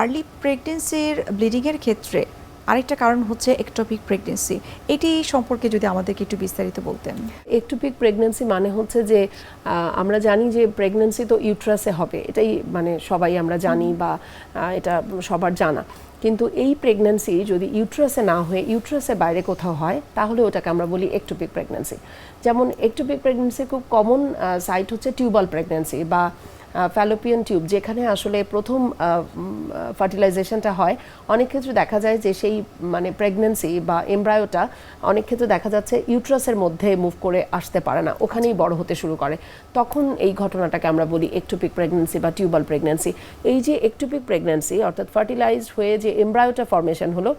Early প্রেগনেন্সির ব্লিডিংয়ের ক্ষেত্রে আরেকটা কারণ হচ্ছে একটপিক প্রেগনেন্সি এটি সম্পর্কে যদি আমাদেরকে একটু বিস্তারিত বলতেন। একটুপিক প্রেগনেন্সি মানে হচ্ছে যে আমরা জানি যে প্রেগনেন্সি তো ইউট্রাসে হবে এটাই মানে সবাই আমরা জানি বা এটা সবার জানা। কিন্তু এই প্রেগনেন্সি যদি ইউট্রাসে না হয়ে ইউট্রাসের বাইরে কোথাও হয় তাহলে ওটাকে আমরা বলি একটুপিক প্রেগনেন্সি যেমন একটুপিক প্রেগনেন্সি খুব কমন সাইট হচ্ছে টিউবাল প্রেগনেন্সি বা ফ্যালোপিয়ান টিউব যেখানে আসলে প্রথম ফার্টিলাইজেশনটা হয়, অনেক ক্ষেত্রে দেখা যায় যে সেই মানে প্রেগনেন্সি বা এমব্রায়োটা অনেক ক্ষেত্রে দেখা যাচ্ছে ইউট্রাসের মধ্যে মুভ করে আসতে পারে না, ওখানেই বড় হতে শুরু করে। তখন এই ঘটনাটাকে আমরা বলি একটুপিক প্রেগনেন্সি বা টিউবাল প্রেগনেন্সি এই যে একটুপিক প্রেগনেন্সি অর্থাৎ ফার্টিলাইজড হয়ে যে এমব্রায়োটা ফর্মেশন হলো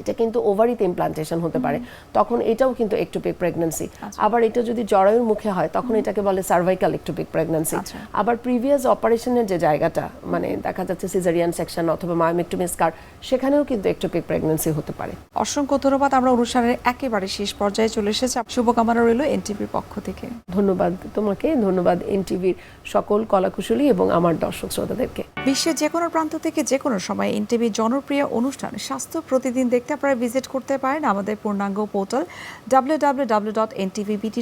এটা কিন্তু ওভারিতে ইমপ্লান্টেশন হতে পারে। তখন এটাও কিন্তু একটোপিক প্রেগন্যান্সি আবার এটা যদি জরায়ুর মুখে হয় তখন এটাকে বলে সার্ভাইকাল একটোপিক প্রেগন্যান্সি আচ্ছা। আবার প্রিভিয়াস অপারেশনের যে জায়গাটা মানে দেখা যাচ্ছে সিজারিয়ান সেকশন অথবা মায়োমেক্টমি স্কার সেখানেও কিন্তু একটোপিক প্রেগন্যান্সি হতে পারে। অসংখ্য ধন্যবাদ। আমরা অনুষ্ঠানের একেবারে শেষ পর্যায়ে চলে এসেছি। শুভকামনা রইল এনটিভির পক্ষ থেকে। ধন্যবাদ তোমাকে ধন্যবাদ এনটিভির সকল কলাকুশলী এবং আমার দর্শক শ্রোতাদেরকে। বিশ্বের যে কোনো প্রান্ত থেকে যে কোনো সময় এনটিভির জনপ্রিয় অনুষ্ঠান স্বাস্থ্য প্রতিদিন দেখতে আপনারা ভিজিট করতে পারেন আমাদের পূর্ণাঙ্গ পোর্টাল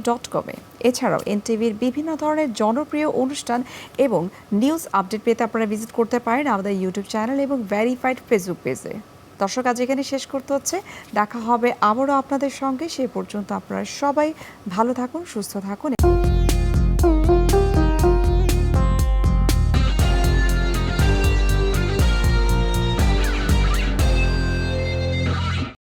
ডট কমে এছাড়াও এনটিভির বিভিন্ন ধরনের জনপ্রিয় অনুষ্ঠান এবং নিউজ আপডেট পেতে আপনারা ভিজিট করতে পারেন আমাদের ইউটিউব চ্যানেল এবং ভেরিফাইড ফেসবুক পেজে দর্শক, আজ এখানে শেষ করতে হচ্ছে। দেখা হবে আবারও আপনাদের সঙ্গে। সে পর্যন্ত আপনারা সবাই ভালো থাকুন, সুস্থ থাকুন।